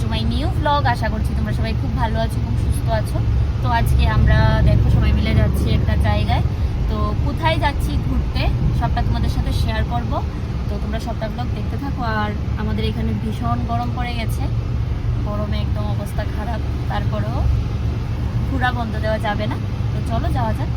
Two my new blog আশা করছি তোমরা সবাই খুব ভালো আছো এবং সুস্থ আছো। তো আজকে আমরা দেখো সবাই মিলে যাচ্ছি একটা জায়গায়। তো কোথায় যাচ্ছি ঘুরতে সবটা তোমাদের সাথে শেয়ার করব। তো তোমরা সবটা ব্লগ দেখতে থাকো। আর আমাদের এখানে ভীষণ গরম পড়ে গেছে। গরমে একদম অবস্থা খারাপ। তারপরেও ঘোরা বন্ধ দেওয়া যাবে না। তো চলো যাওয়া যাক।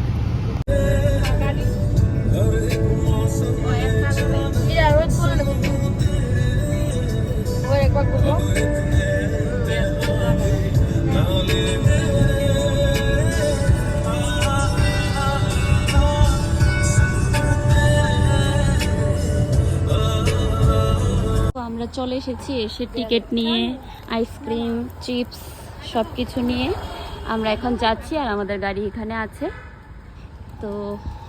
আমরা চলে এসেছি এসে টিকিট নিয়ে আইসক্রিম চিপস সব কিছু নিয়ে। আমরা এখন যাচ্ছি আর আমাদের গাড়ি এখানে আছে। তো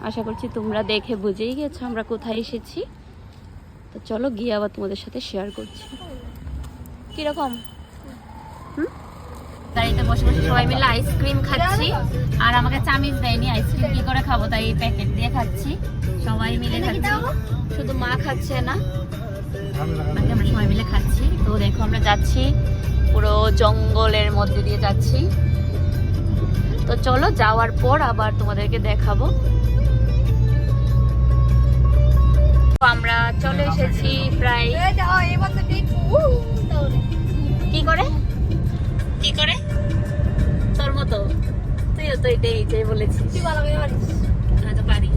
আশা করছি তোমরা দেখে বুঝেই গেছো আমরা কোথায় এসেছি। তো চলো গিয়ে আবার তোমাদের সাথে শেয়ার করছি। কীরকম? হুম? গাড়িতে বসে বসে সবাই মিলে আইসক্রিম খাচ্ছি। আর আমাকে চামিচ দেয়নি আইসক্রিম কি করে খাব তাই প্যাকেট দিয়ে খাচ্ছি। সবাই মিলে খাচ্ছি। শুধু মা খাচ্ছে না। আমরা সবাই মিলে খাচ্ছি। তো দেখো আমরা যাচ্ছি পুরো জঙ্গলের মধ্যে দিয়ে যাচ্ছি। তো চলো যাওয়ার পর আবার তোমাদেরকে দেখাবো। তো আমরা চলে এসেছি প্রায় কি করে? কি করে? তোর মতো। তুইও তো এটাই এটাই বলেছিস। পারি।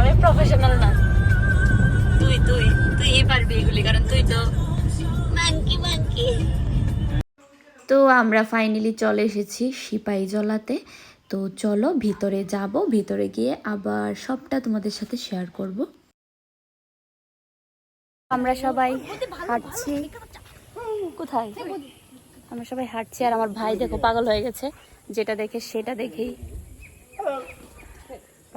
আমি প্রফেশনাল না। তুই তুই তুই পারবি এগুলি, কারণ তুই তো মাঙ্কি মাঙ্কি তো আমরা ফাইনালি চলে এসেছি সিপাহী জলাতে তো চলো ভিতরে যাব, ভিতরে গিয়ে আবার সবটা তোমাদের সাথে শেয়ার করব। আমরা সবাই হাঁটছি। কোথায়? আমরা সবাই হাঁটছি আর আমার ভাই দেখো পাগল হয়ে গেছে। যেটা দেখে সেটা দেখেই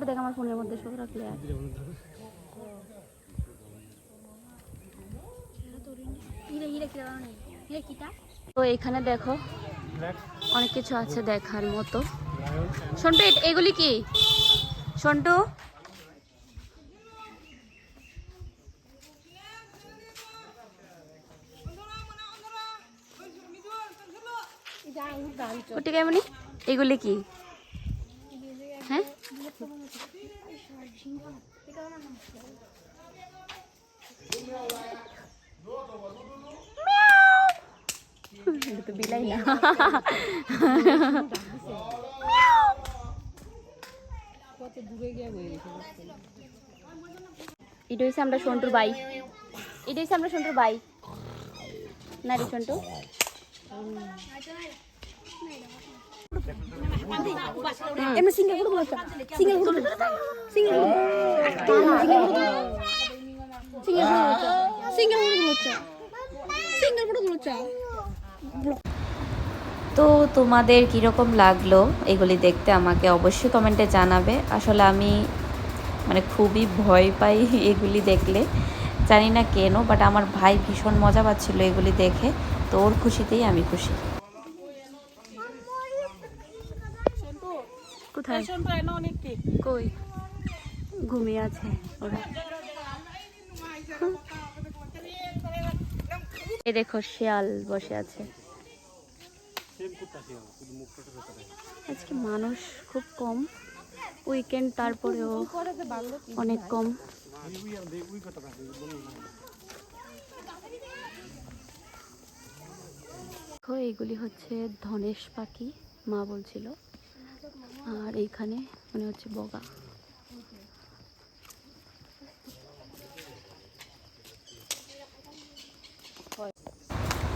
তো আমার ফোনের মধ্যে মানে? তো এখানে দেখো, অনেক কিছু আছে দেখার মতো। শুনবে এগুলি কি? সন্টু? কুটি কেমনি এগুলি কি? হ্যাঁ? বিলাই না। এটা হচ্ছে আমরা সন্টুর বাই এটা হচ্ছে আমরা সন্টুর বাই না রে সন্টু এমনি single photo তুলছ single photo single single photo single photo single photo তুলছ single photo তুলছ তো তোমাদের কীরকম লাগল এগুলি দেখতে আমাকে অবশ্যই কমেন্টে জানাবে। আসলে আমি মানে খুবই ভয় পাই এগুলি দেখলে। জানি না কেন বাট আমার ভাই ভীষণ মজা পাচ্ছিল এগুলি দেখে। তো ওর খুশিতেই আমি খুশি। ঘুমিয়ে আছে এই দেখো, শিয়াল বসে আছে। আজকে মানুষ খুব কম। উইকেন্ড তারপরেও অনেক কম। দেখো, এইগুলি হচ্ছে ধনেশ পাখি, মা বলছিল। আর এইখানে মানে হচ্ছে বগা।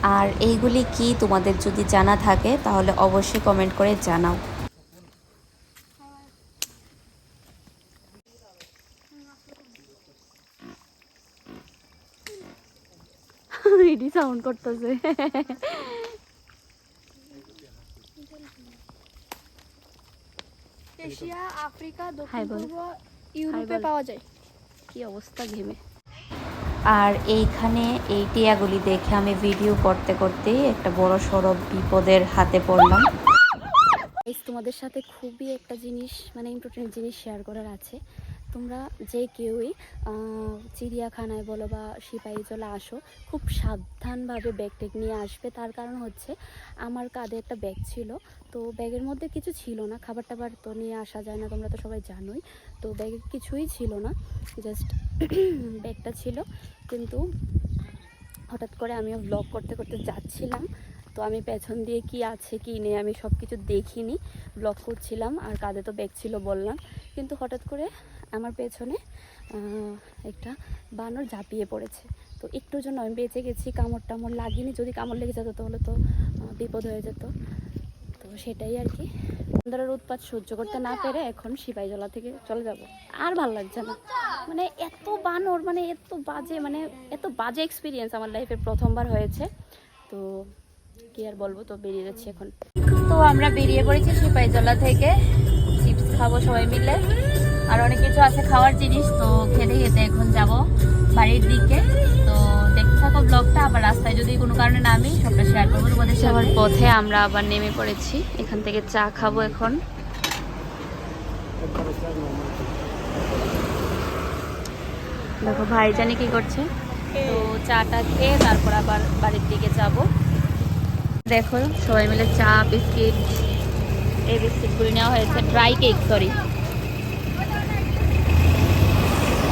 আর এইগুলি কি তোমাদের যদি জানা থাকে তাহলে অবশ্যই কমেন্ট করে জানাও। সাউন্ড করতেছে। এশিয়া আফ্রিকা দক্ষিণ পূর্ব ইউরোপে পাওয়া যায়। কি অবস্থা ঘেমে? আর এইখানে এই টিয়াগুলি দেখে আমি ভিডিও করতে করতেই একটা বড় সড় বিপদের হাতে পড়লাম। তোমাদের সাথে খুবই একটা জিনিস মানে ইম্পর্টেন্ট জিনিস শেয়ার করার আছে। তোমরা যে কেউই চিড়িয়াখানায় বলো বা সিপাহীজলা আসো, খুব সাবধানভাবে ব্যাগ টেক নিয়ে আসবে। তার কারণ হচ্ছে, আমার কাঁধে একটা ব্যাগ ছিল, তো ব্যাগের মধ্যে কিছু ছিল না। খাবার টাবার তো নিয়ে আসা যায় না, তোমরা তো সবাই জানোই। তো ব্যাগে কিছুই ছিল না জাস্ট ব্যাগটা ছিল। কিন্তু হঠাৎ করে আমিও ব্লগ করতে করতে যাচ্ছিলাম। তো আমি পেছন দিয়ে কি আছে, কি নেই, আমি সব কিছু দেখিনি। ব্লগ করছিলাম, আর কাঁধে তো ব্যাগ ছিল বললাম। কিন্তু হঠাৎ করে আমার পেছনে একটা বানর ঝাঁপিয়ে পড়েছে। তো একটুর জন্য আমি বেঁচে গেছি, কামড় টামড় লাগিনি। যদি কামড় লেগে যেত তাহলে তো বিপদ হয়ে যেত। তো সেটাই আর কি। বান্দরের উৎপাত সহ্য করতে না পেরে এখন সিপাহীজলা থেকে চলে যাব। আর ভালো লাগছে না। মানে এত বানর মানে এত বাজে মানে এত বাজে এক্সপিরিয়েন্স আমার লাইফে প্রথমবার হয়েছে। তো কি আর বলব তো বেরিয়ে যাচ্ছি এখন। তো আমরা বেরিয়ে পড়েছি সিপাহীজলা থেকে। চিপস খাব সবাই মিলে। আর অনেক কিছু আছে খাওয়ার জিনিস তো খেতে খেতে এখন যাব বাড়ির দিকে। তো দেখতে থাকো ব্লগটা আবার রাস্তায় যদি কোনো কারণে নামি সবটা শেয়ার করব তোমাদের যাওয়ার পথে আমরা আবার নেমে পড়েছি। এখান থেকে চা খাব এখন। দেখো ভাই জানি কি করছে? তো চাটা খেয়ে তারপর আবার বাড়ির দিকে যাব। দেখো, সবাই মিলে চা, বিস্কিট, এই বিস্কিটগুলি নেওয়া হয়েছে ড্রাই কেক সরি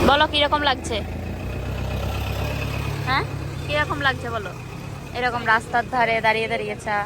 বলো, কীরকম লাগছে? হ্যাঁ? কীরকম লাগছে বলো? এরকম রাস্তার ধারে দাঁড়িয়ে দাঁড়িয়ে চা।